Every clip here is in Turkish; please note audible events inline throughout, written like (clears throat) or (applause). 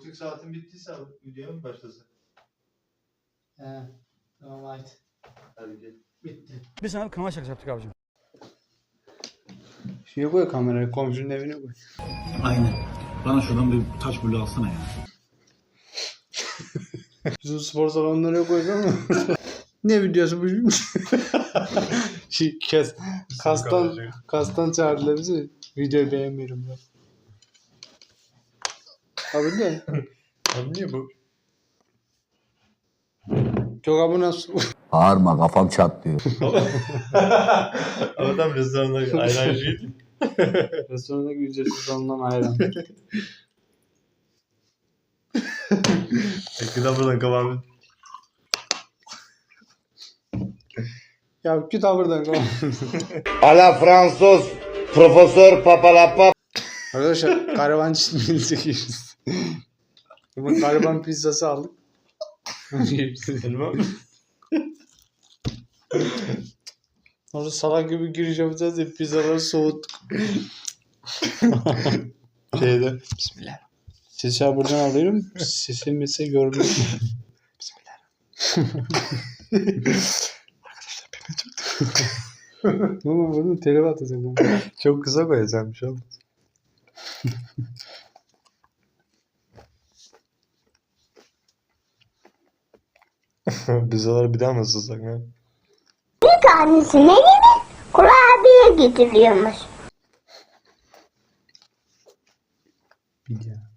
buçuk saatin bittiyse videoya mı başlasın? He. Tamam haydi. Hadi gel. Bitti. Biz sana bir kanal şakası yaptık abicim. Şuraya koy kamerayı komşunun evine koy. Aynen. Bana şuradan bir taş bulu alsana ya. (laughs) Bizim spor salonlarına koysana. (laughs) ne videosu bu? (laughs) şey, kes. Kastan, kastan çağırdılar bizi. Videoyu beğenmiyorum ben. Abi de. (laughs) Abi niye bu? Çok abone olsun. Bağırma kafam çatlıyor. (laughs) Adam restoranda ayran şey. (laughs) Restorandaki ücretsiz alınan ayran. Eskiden buradan kıvamı. ya git ha buradan. tamam. A la Fransos, profesör papalapa Arkadaşlar karavan çizmini çekiyoruz. Bugün karavan pizzası aldık. Elma. Orada salak gibi yapacağız ya pizzaları soğuttuk. Şeyde. Bismillah. Sesi buradan alıyorum. Sesi mesela görmüyor. Bismillah. Arkadaşlar Baba bunu telef atacak bu. Çok kısa koyacağım şu an. (laughs) Pizzaları bir daha mı ısıtsak ya? Bir tanesine yine kurabiye getiriyormuş. Ya.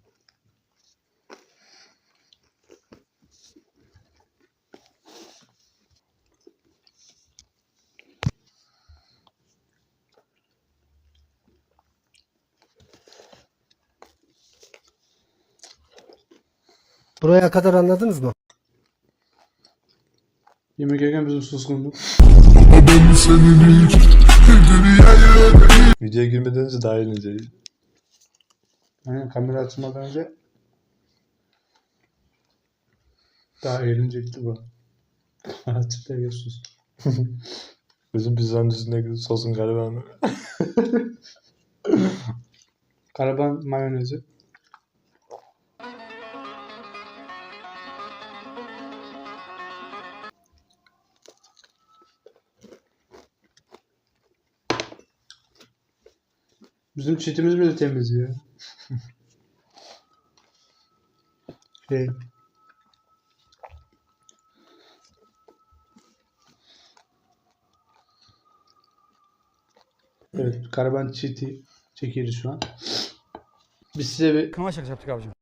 Buraya kadar anladınız mı? Yemek yerken bizim suskunluk. Videoya girmeden önce daha eğlenceli. Aynen kamera açmadan önce daha eğlenecekti bu. Açıp da sus. Bizim pizzanın üstündeki sosun galiba mı? Karaban mayonezi. Bizim çitimiz bile temiz ya. (laughs) şey. Evet, karaban çiti çekiyoruz şu an. Biz size bir Kanal şakası yaptık abicim.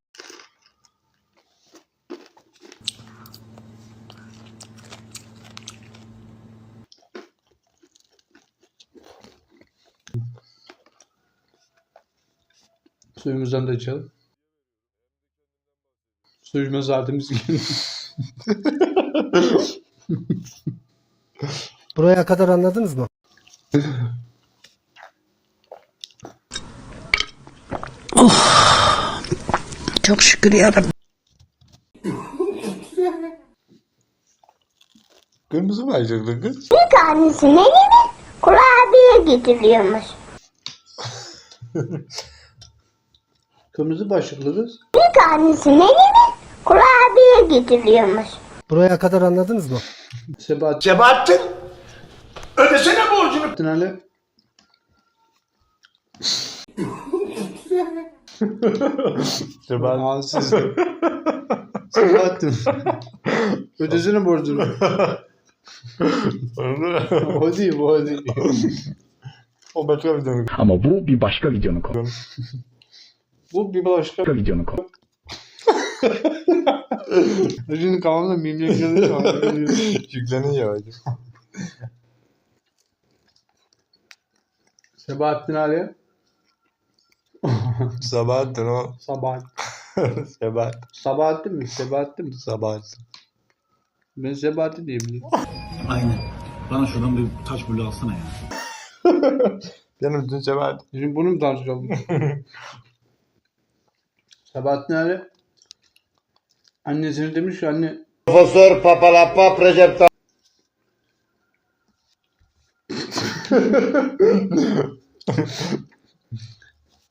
Suyumuzdan da içelim. Su içme saatimiz geldi. (laughs) Buraya kadar anladınız mı? Çok şükür yarabbim. Kırmızı mı ayacaktın kız? Bir tanesine yine kurabiye getiriyormuş. (laughs) Kırmızı başlıklı kız. Bir tanesine yine kurabiye getiriyormuş. Buraya kadar anladınız mı? Sebahattin Sebahattin, ödesene borcunu. Ali. Sebahat. Ağzı Sebahattin. Ödesene borcunu. o değil bu o değil. o başka tane. Ama bu bir başka videonun konu. (laughs) Bu bir başka. Videonun konu. Şimdi (laughs) kafamda an. Yükleniyor ya. Sebahattin Ali. Sabahattin o. Sabahat. (laughs) Sebahat. Sabahattin mi? Sebahattin mi? Sabahat. Ben Sebahattin diyebilirim. Aynen. Bana şuradan bir taş bulu alsana ya. (laughs) Benim dün Sebahat. Şimdi bunu mu tartışalım? Sabahattin Ali. Annesine demiş ki anne Profesör papalapa Recep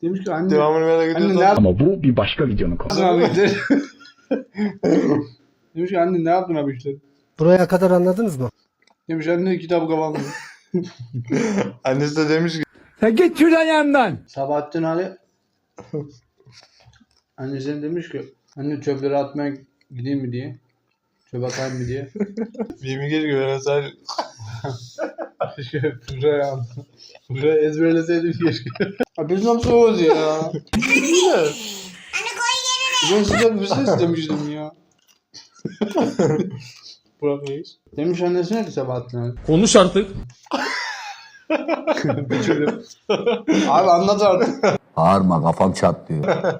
Demiş ki anne. Devamını merak Anne ediyorsan. ne yaptın Ama bu bir başka videonun konusu. abi işte? (laughs) Demiş ki anne ne yaptın abi işte? Buraya kadar anladınız mı? Demiş anne kitabı kapandı. (laughs) Annesi de demiş ki Sen git şuradan yanımdan. Sabahattin Ali annesine demiş ki anne çöpleri atmaya gideyim mi diye. Çöp atayım mı diye. (laughs) yemin keşke ben sadece (laughs) Keşke buraya buraya ezberleseydim keşke. (laughs) Abi biz nasıl oldu ya? Ben size bir şey istemiştim ya. Burak Reis. Demiş annesine ki Sabahattin. Konuş artık. Abi anlat artık. Bağırma kafam çatlıyor.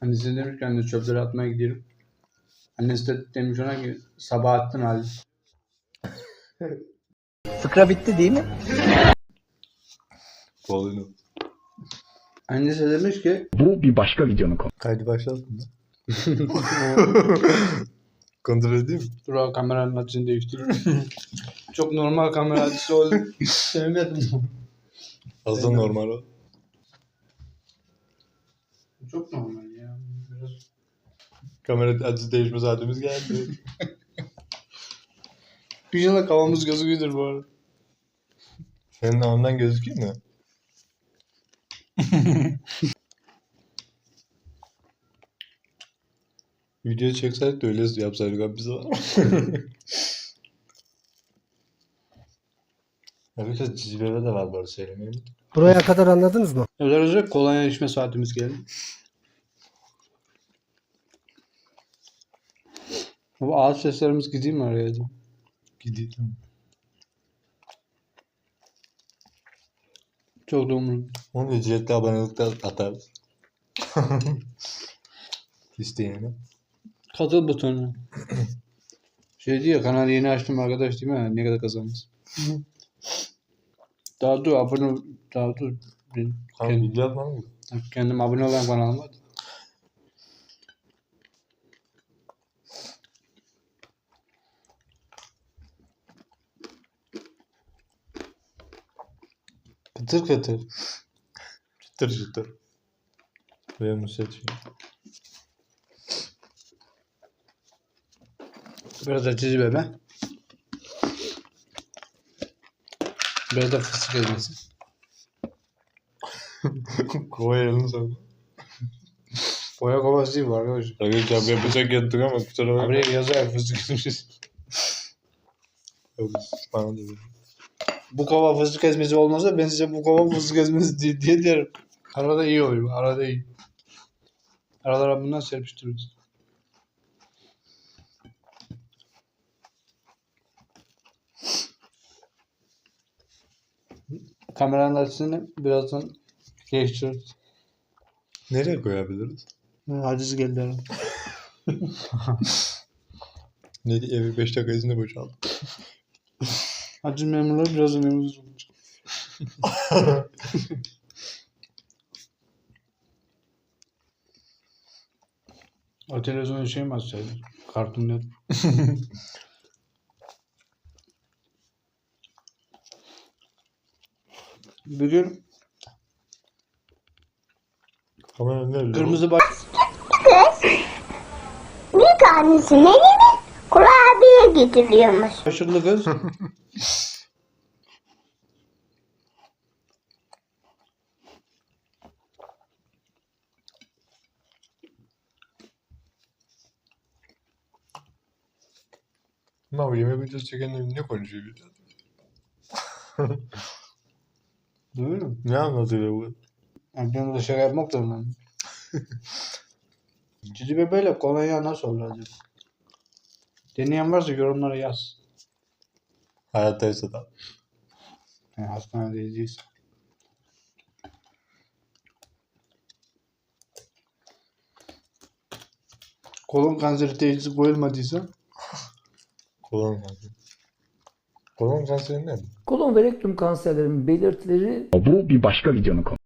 Annesi demiş ki anne çöpleri atmaya gidiyorum. Annesi de demiş ona ki Sabahattin Ali. (laughs) Fıkra bitti değil mi? Bolunu. Annesi demiş ki Bu bir başka videonun konusu. Kaydı başlattın da. (laughs) Kontrol edeyim mi? dur abi kameranın açısını değiştiriyorum. (laughs) Çok normal kamera açısı oldu. Sevmedim. Fazla normal o. Çok normal ya. Biraz Kamera açısı değişme saatimiz geldi. (laughs) Bir yıla kafamız gözüküyordur bu arada. Senin ondan gözüküyor mu? (laughs) Video çekseydik de öyle yapsaydık abi bize (laughs) var. Arkadaşlar Cizibebe de var arada söylemeyi Buraya kadar anladınız mı? Özel özel kolonya içme saatimiz geldi. Bu ağaç seslerimiz gideyim mi araya? Gideyim. Çok da umurumda. Onu ücretli abonelikte atarız. (laughs) İsteyene. Katıl butonu. (clears throat) şey diyor kanal yeni açtım arkadaş değil mi? Ne kadar kazandınız? Daha dur abone daha dur. Ben Kanka kendim, video atmam mı? kendim abone olan kanalım var. Kıtır kıtır. Çıtır çıtır. Buraya mı seçeyim? Biraz da çizi bebe. Biraz da fıstık ezmesi. Kova elini sok. Boya kovası değil bu arkadaşlar. Arkadaşlar ben bıçak yattık ama kusura bakma. Abi yazar fıstık ezmesi. Yok, Bana da bir- bu kova fıstık ezmesi olmasa ben size bu kova fıstık ezmesi diye, diye derim. Arada iyi oluyor. Arada iyi. Aralara bundan serpiştiriyoruz. Kameranın açısını birazdan geçiyoruz. Nereye koyabiliriz? Haciz geldi herhalde. (laughs) Ne diye evi 5 dakika izinde boşaldı. Haciz memurları biraz memuruz olmuş. (laughs) o televizyonu şey mi açsaydı? Kartun net. (laughs) Bir gün Kamera nerede? kırmızı baş... Bir tanesine yine kurabiye getiriyormuş. başlıklı kız (laughs) Ama bu yemek videosu çekenler ne konuşuyor? (laughs) Değil mi? Ne anlatıyor bu? Yani ben de şaka yapmak zorundayım. (laughs) Cici bebeyle kolonya nasıl olur acaba? Deneyen varsa yorumlara yaz. Hayattaysa da. Yani hastanedeyiz. Kolon kanseri teşhisi koyulmadıysa (laughs) Kolon kanseri. Kolon kanseri ne? Kolon ve rektum kanserlerinin belirtileri... Bu bir başka videonun konusu.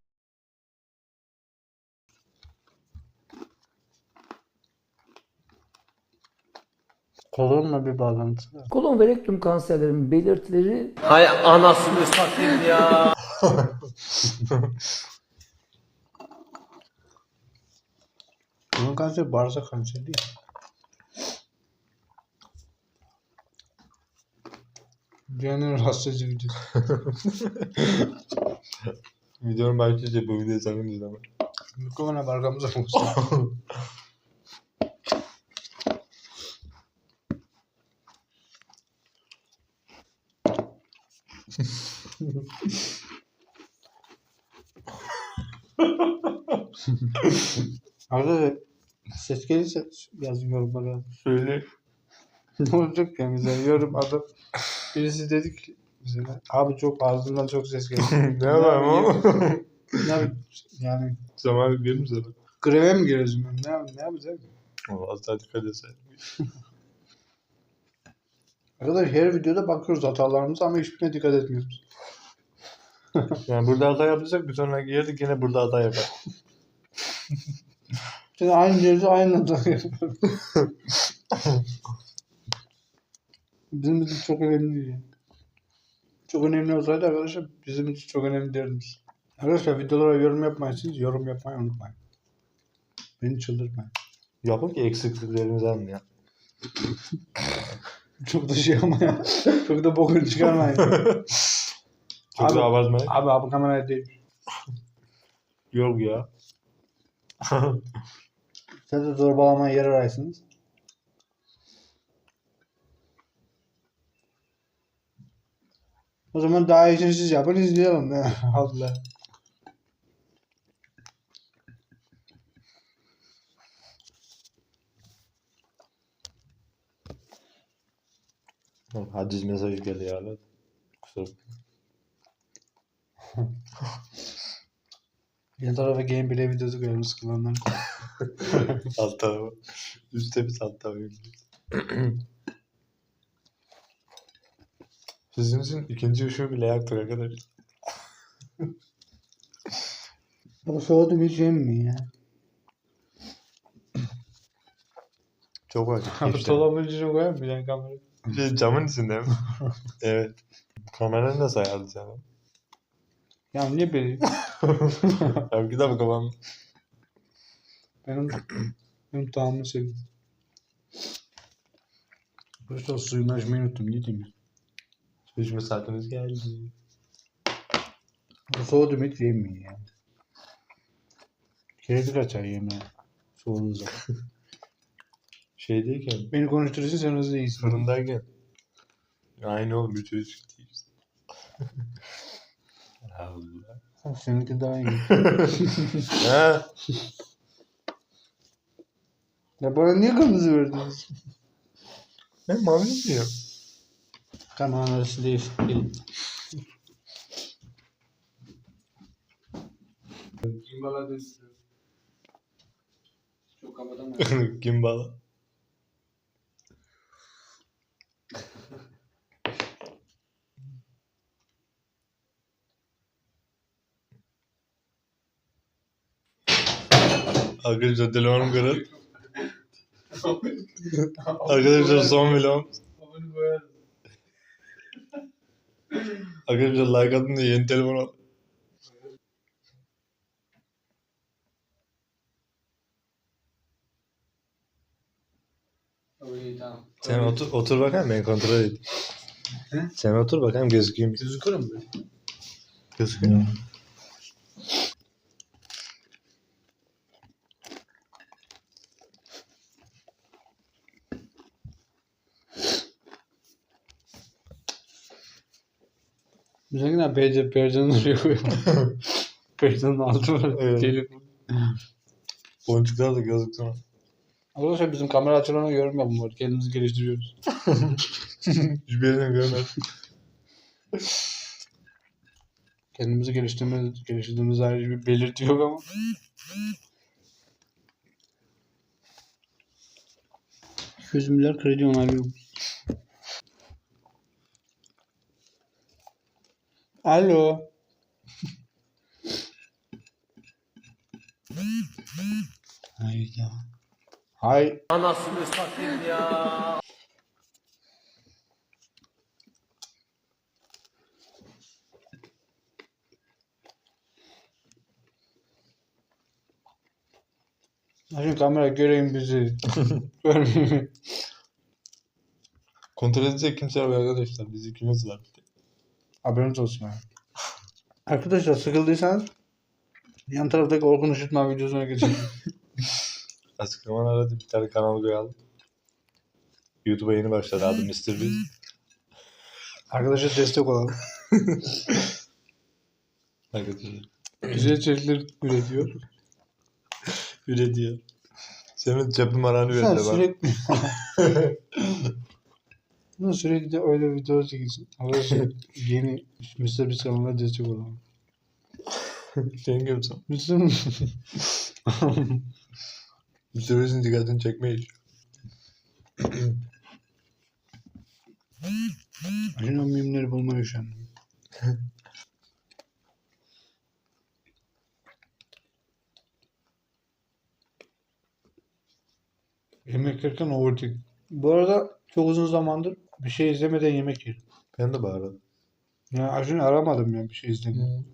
Kolonla bir bağlantısı var. Kolon ve rektum kanserlerinin belirtileri... Hay anasını satayım ya. Kolon kanseri bağırsak kanseri değil. Dünyanın rahatsız edici videosu. (laughs) Videonun başlıca bu videoyu sakın izleme. Mikrofona arkamıza koysun. (laughs) Arkadaşlar ses gelirse yazın yorumlara. Söyle. ne olacak yani mesela yorum adam birisi dedi ki mesela abi çok ağzından çok ses (laughs) geliyor. ne var mı? ne yapayım? yani Zaman verir mi sana? greve mi giriyoruz? Ne, ne yapacağım? O az daha dikkat etsen. (laughs) Arkadaşlar her videoda bakıyoruz hatalarımıza ama hiçbirine dikkat etmiyoruz. (laughs) Yani burada hata yapacak bir sonraki yerde yine burada hata yapar. Şimdi aynı yerde aynı hata yapıyoruz. Bizim için çok önemli değil. yani. Çok önemli olsaydı arkadaşlar bizim için çok önemli derdimiz. Arkadaşlar videolara yorum yapmayın. Yorum yapmayı unutmayın. Beni çıldırtmayın. Yapın ki eksikliklerimizi anlayalım. (laughs) Çok da şey ama ya. Çok da bokunu çıkarmayın. Çok Abi- da abartmayın. abi abi kameraya değil. Yok ya. Siz de zorbalamaya yer araysınız. O zaman daha iyisini siz yapın izleyelim. (laughs) Allah. Haciz mesajı geldi ya. Kusura. (laughs) Yan tarafa gameplay videosu koyalım sıkılanlar. (laughs) Alt tarafa. Üstte biz alt tarafa (clears throat) Sizin için ikinci ışığı bile yaktık arkadaşlar. Bu soğudu bir şey mi ya? Çok var. Abi dolabın içine koyar mı yani kamerayı? Şey, camın içinde mi? (laughs) evet. Kameranı nasıl ayarlayacağım? Ya niye beni? (laughs) Abi abi kafam. Benim benim tahammül sevdim. Arkadaşlar suyumu açmayı unuttum. Ne Düşme saatimiz geldi. Soğudu mu hiç yemiyor ya. Kredi kaçar yemeğe. Soğuduğu zaman. (laughs) Şeydeyken, Beni konuşturursun sen hızlı iyisin. fırındayken. Aynı oğlum, çıktı işte. Allah. Seninki daha iyi. (laughs) Ha? ya bana niye kırmızı verdiniz? Ben mavi diyorum. Değil. değil. Gimbala dönüştürüyor. Çok kapatamıyorum. (laughs) Gimbal. Arkadaşlar telefonum kırık. Arkadaşlar son vlogum. Arkadaşlar like atın diye yeni telefon al. Tamam. Sen otur, otur bakayım ben kontrol edeyim. Sen otur bakayım gözüküyor mu? Gözükür mü? Gözüküyor. Bizimki ne? Percan, percanın duruyor. Percanın (laughs) altı var. Evet. Telefon. Boncuklar da gözüksün. Arkadaşlar bizim kamera açılarına yorum yapın var. Kendimizi geliştiriyoruz. Hiçbir yerini görmedim. Kendimizi geliştirme, geliştirdiğimiz ayrı bir belirti yok ama. Yüz milyar kredi onaylıyorum. Alo. Hayda. Hay. Anasını satayım ya. Açın kamera göreyim bizi. (laughs) Görmeyeyim. Kontrol edecek kimse yok arkadaşlar. Biz ikimiz var. Haberiniz olsun ha. Arkadaşlar sıkıldıysanız yan taraftaki Orkun Işıtma videosuna geçin. (laughs) Açıklamalara bir tane kanal koyalım. YouTube'a yeni başladı adı Mr. Beast. Arkadaşlar destek olalım. (laughs) Arkadaşlar. Güzel içerikler üretiyor. Üretiyor. Senin cep numaranı Sen ver de bak. sürekli... (laughs) Bunu sürekli de öyle video çekilsin. Arkadaşlar yeni Mr. Beast kanalına destek olalım. (laughs) Sen kimsin? Mr. Mr. Beast'in dikkatini çekmeyiz. (laughs) Yine mimleri bulmaya üşendim. yemek yerken overthink. Bu arada çok uzun zamandır bir şey izlemeden yemek yedim. Ben de bağırdım. Yani Acun'u aramadım ya bir şey izledim.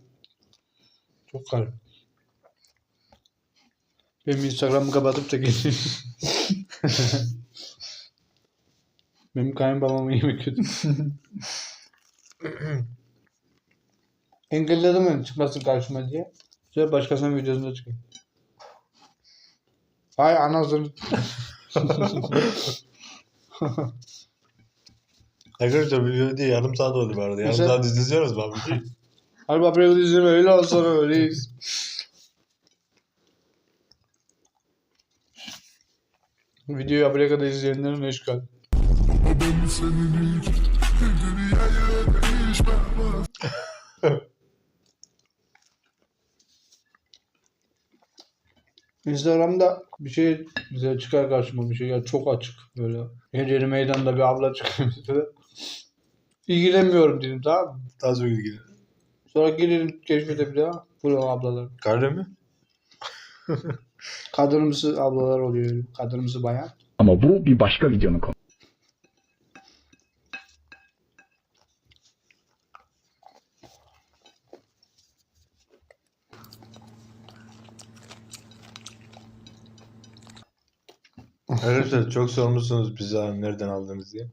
Çok garip. Benim Instagram'ı kapatıp da geleyim. (laughs) Benim kayınbabamı yemek yedim. (laughs) Engelledim ben çıkmasın karşıma diye. Sonra başkasının videosunda çıkıyor. Hay anasını. (laughs) Arkadaşlar video değil yarım saat oldu bu arada. Yarım Güzel. saat izleyeceksiniz bak videoyu. (laughs) Hadi babaya izleme öyle olsana öyleyiz. Videoyu buraya kadar izleyenlerin eşkal. (laughs) Instagram'da bir şey bize çıkar karşıma bir şey ya çok açık böyle. Her yeri meydanda bir abla çıkıyor mesela. İlgilenmiyorum dedim tamam mı? Daha çok ilgili. Sonra gelirim keşfete bir daha. Full ablalar. Karne mi? (laughs) Kadınımsı ablalar oluyor. Kadınımsı bayan. Ama bu bir başka videonun konusu. Arkadaşlar çok sormuşsunuz bize nereden aldınız diye.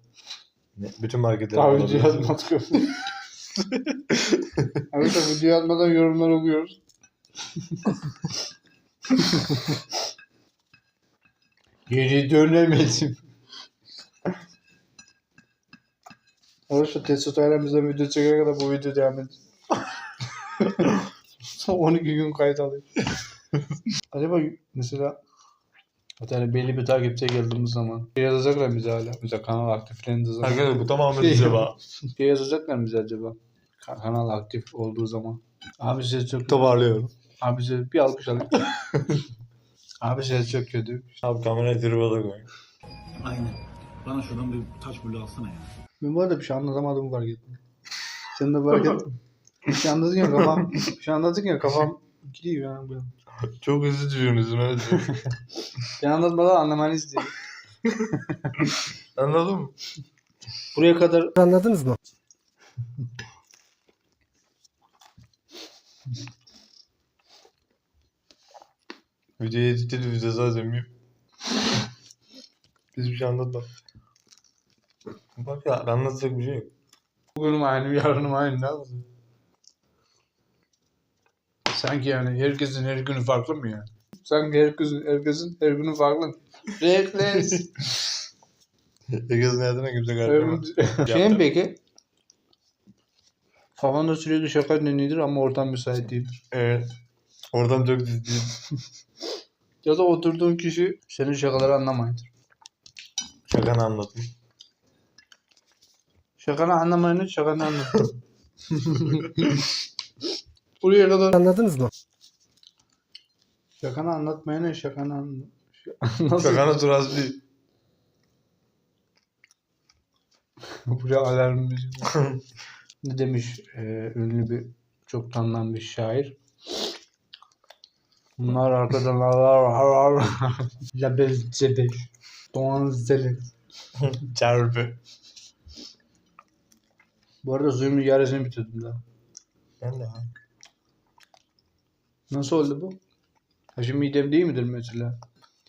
Bütün marketler Daha video yazmadık. Arkadaşlar (laughs) video yazmadan yorumlar okuyoruz. Geri dönemedim. Arkadaşlar Testo Taylan bizden video çekene kadar bu video devam edecek. (laughs) Son 12 gün kayıt alıyor. Acaba mesela Hatta belli bir takipçiye geldiğimiz zaman şey yazacaklar bize hala. Mesela kanal aktiflendiği zaman. Arkadaşlar bu tamamen Şey- bize bak. (laughs) Şey yazacaklar bize acaba? Ka- Kanal aktif olduğu zaman. Abi ses çok Toparlıyorum. Abi ses bir alkış alayım. (laughs) Abi ses çok kötü. Abi kamerayı tribada koy. Aynen. Bana şuradan bir taş bulu alsana ya. Ben bu arada bir şey anlatamadım fark ettim. Sen de fark ettin. Bir şey anladın ya kafam. (laughs) Bir şey anladın ya kafam gidiyor yani. (laughs) Çok hızlı düşüyorsunuz. öyle. Ben anlatmadan anlamanı istiyorum. Anladın mı? Buraya kadar Anladınız mı? Videoyu editledi bize zaten bir... Biz bir şey anlatmadık. Bak ya anlatacak bir şey yok. bugünüm aynı, yarınım aynı. Ne yapalım? Sanki yani herkesin her günü farklı mı ya? Sanki herkesin, herkesin her günü farklı mı? Rekles. Herkesin hayatına kimse karışmaz. şey mi peki? Kafanda sürekli şaka dönüyordur ama ortam müsait değildir. Evet. Oradan çok ciddi. (laughs) Ya da oturduğun kişi senin şakaları anlamayındır. Şakanı anlatın. Şakanı anlamayınca şakanı anlatır. Buraya kadar Anladınız mı? şakanı anlatmayana şakanı anlat. Nasıl? Şakanı turası değil. Buraya alarm müziği. (laughs) ne demiş e, ünlü bir çok tanınan bir şair. Bunlar arkadan ağlar Label cebe. Doğan zeli. (laughs) Çarpı. Bu arada suyumun yarısını bitirdim daha. Ben de ha. Nasıl oldu bu? Ha şimdi midem değil midir mesela?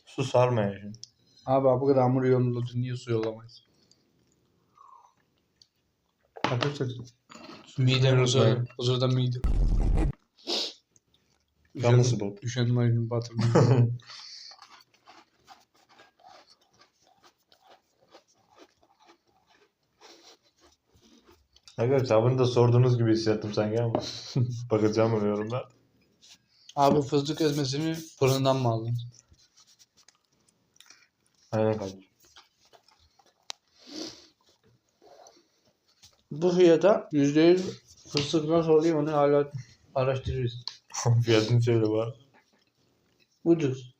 Su sarmaya şimdi. Abi bu kadar hamur yolladı niye su yollamayız? Arkadaşlar midem huzur, huzurda mide. Yalnız bu. Üşenmeyin batırmayın. Arkadaşlar bunu da sorduğunuz gibi hissettim sanki ama. (laughs) Bakacağım yorumlar. Abi fıstık ezmesini fırından mı aldın? Aynen kardeşim. Bu fiyata %100 fıstık nasıl oluyor onu hala araştırırız. (laughs) Fiyatını söyle var. Ucuz.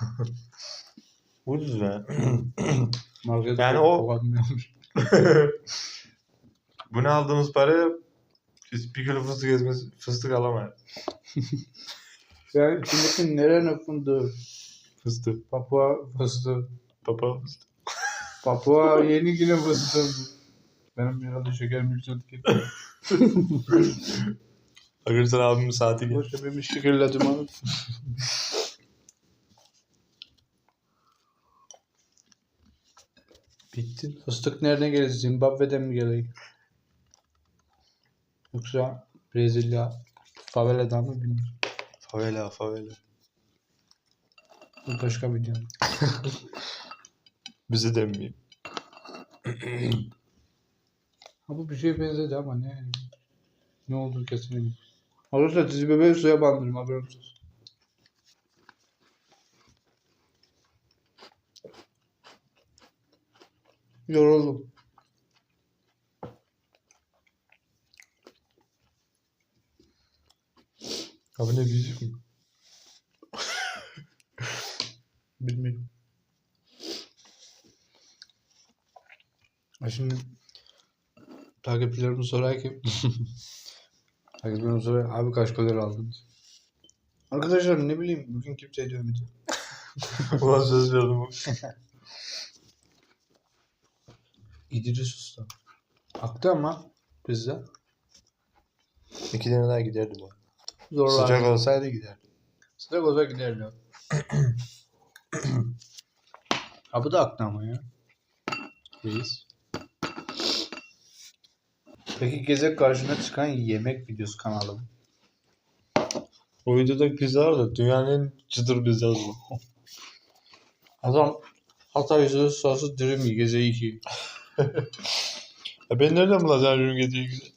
(laughs) Ucuz ya. (clears throat) Markette Yani o- yapmış. (laughs) Bunu aldığımız paraya biz bir kilo fıstık ezmesi, fıstık alamayız. Yani içindeki nerenin fındığı? Fıstık. Papua fıstığı. Papa fıstık. Papua yeni yine fıstığı. Benim herhalde şekerim yükseldi. (laughs) Arkadaşlar abimin saati geldi. Boşa bir şekerledim abi. Bitti. Fıstık nereden gelir? Zimbabwe'den mi geliyor? Yoksa Brezilya favela'dan mı bilmiyorum. Favela favela. Bu başka bir dünya. (laughs) Bize denmeyeyim. (clears throat) Ha bu bir şeye benzedi ama ne? Ne olduğu kesin. Arkadaşlar dizi bebeği suya bandırma haberiniz olsun. Yoruldum. Abi ne büyücük mü? (laughs) Bilmiyorum. Ha şimdi takipçilerime sorar ki (laughs) takipçilerime sorar abi kaç kalori aldınız? Arkadaşlar ne bileyim bugün kimse dövmedi. (laughs) Ulan söz verdim. İdris Usta. Aktı ama bizde. İki tane daha giderdim o. Zorlar. Sıcak olsaydı giderdim. Sıcak olsa giderdi. (clears throat) ha bu da aktı ama ya. Reis. Peki Gezek karşına çıkan yemek videosu kanalı? O videoda pizza var da dünyanın çıtır pizzası. (laughs) Adam Hatay yüzü sosu dürüm gece iki. (laughs) Ya ben nereden bulacağım ürün geceyi güzel?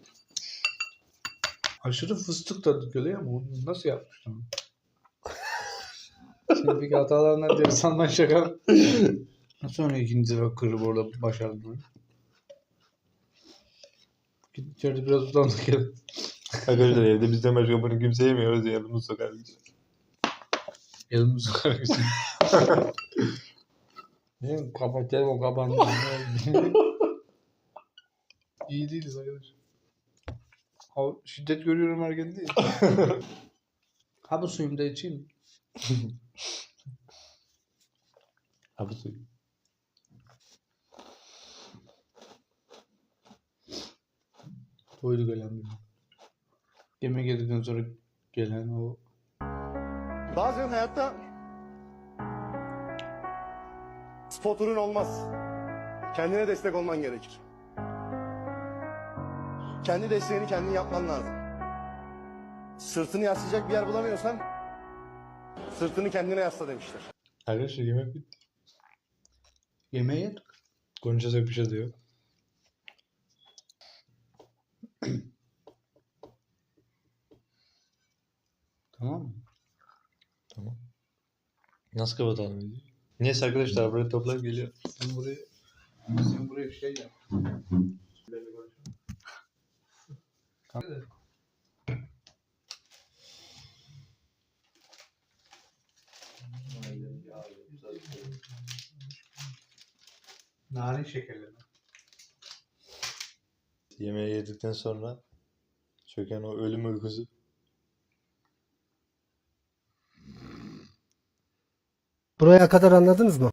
Aşırı fıstık tadı geliyor ama onu nasıl yapmışlar? (laughs) Şimdi peki hatalarından biri sandan şaka. Nasıl onu ikinci defa kırıp orada başardın onu? Git içeride biraz utandık ya. Arkadaşlar evde bizden başka bunu kimse yemiyor. O yüzden yanımız sokar gidiyor. Elimiz karıştı. Ne kapatalım o kapandı. (laughs) İyi değiliz arkadaşlar. Ha, şiddet görüyorum erken değil. (laughs) ha bu suyumu da içeyim mi? (laughs) Abi su. Doydu gelen bir. Yemek yedikten sonra gelen o Bazen hayatta spoturun olmaz. Kendine destek olman gerekir. Kendi desteğini kendin yapman lazım. Sırtını yaslayacak bir yer bulamıyorsan sırtını kendine yasla demişler. Arkadaşlar yemek bitti. yemeği yedik. Konuşacak bir şey de yok. (clears throat) Tamam mı? Nasıl kapatalım videoyu? Neyse arkadaşlar buraya toplayıp geliyor. Sen buraya sen buraya şey yap. Nane şekerleme. Yemeği yedikten sonra çöken o ölüm uykusu. Buraya kadar anladınız mı?